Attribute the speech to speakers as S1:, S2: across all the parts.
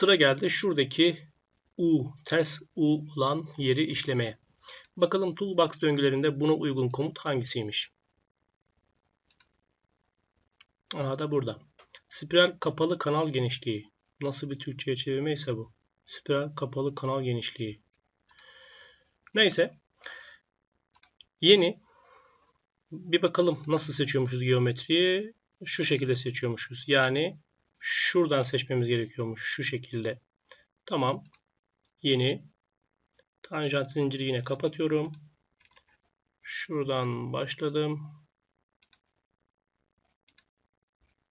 S1: Sıra geldi şuradaki U, ters U olan yeri işlemeye. Bakalım Toolbox döngülerinde buna uygun komut hangisiymiş? Aha da burada. Spiral kapalı kanal genişliği. Nasıl bir Türkçe'ye çevirme ise bu. Spiral kapalı kanal genişliği. Neyse. Yeni. Bir bakalım nasıl seçiyormuşuz geometriyi. Şu şekilde seçiyormuşuz. Yani şuradan seçmemiz gerekiyormuş. Şu şekilde. Tamam. Yeni. Tanjant zinciri yine kapatıyorum. Şuradan başladım.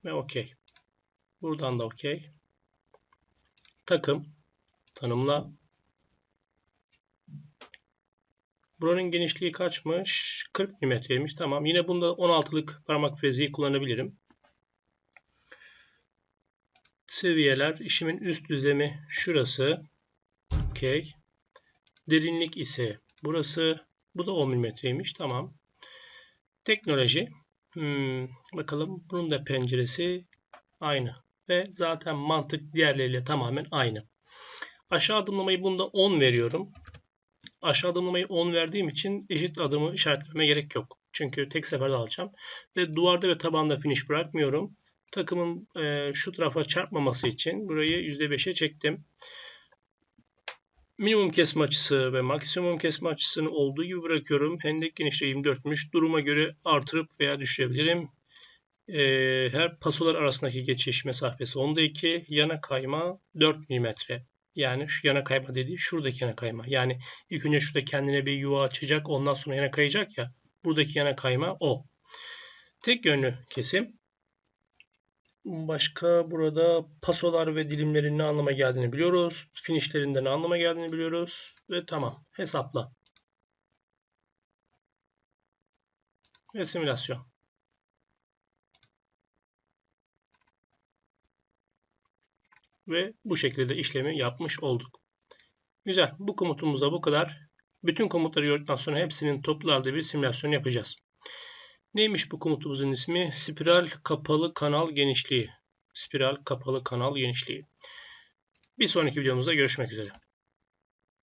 S1: Ve okey. Buradan da okey. Takım. Tanımla. Buranın genişliği kaçmış? 40 mm'ymiş. Tamam. Yine bunda 16'lık parmak freziği kullanabilirim. Seviyeler. işimin üst düzlemi şurası. Okey. Derinlik ise burası. Bu da 10 mm'ymiş. Tamam. Teknoloji. Hmm, bakalım. Bunun da penceresi aynı. Ve zaten mantık diğerleriyle tamamen aynı. Aşağı adımlamayı bunda 10 veriyorum. Aşağı adımlamayı 10 verdiğim için eşit adımı işaretlememe gerek yok. Çünkü tek seferde alacağım. Ve duvarda ve tabanda finish bırakmıyorum. Takımın e, şu tarafa çarpmaması için burayı %5'e çektim minimum kesme açısı ve maksimum kesme açısını olduğu gibi bırakıyorum. Hendek genişliği 24'müş. Duruma göre artırıp veya düşürebilirim. Ee, her pasolar arasındaki geçiş mesafesi 10'da 2. Yana kayma 4 mm. Yani şu yana kayma dediği şuradaki yana kayma. Yani ilk önce şurada kendine bir yuva açacak ondan sonra yana kayacak ya. Buradaki yana kayma o. Tek yönlü kesim. Başka burada pasolar ve dilimlerin ne anlama geldiğini biliyoruz. Finishlerin de ne anlama geldiğini biliyoruz. Ve tamam. Hesapla. Ve simülasyon. Ve bu şekilde işlemi yapmış olduk. Güzel. Bu komutumuzda bu kadar. Bütün komutları gördükten sonra hepsinin toplu halde bir simülasyon yapacağız. Neymiş bu komutumuzun ismi? Spiral kapalı kanal genişliği. Spiral kapalı kanal genişliği. Bir sonraki videomuzda görüşmek üzere.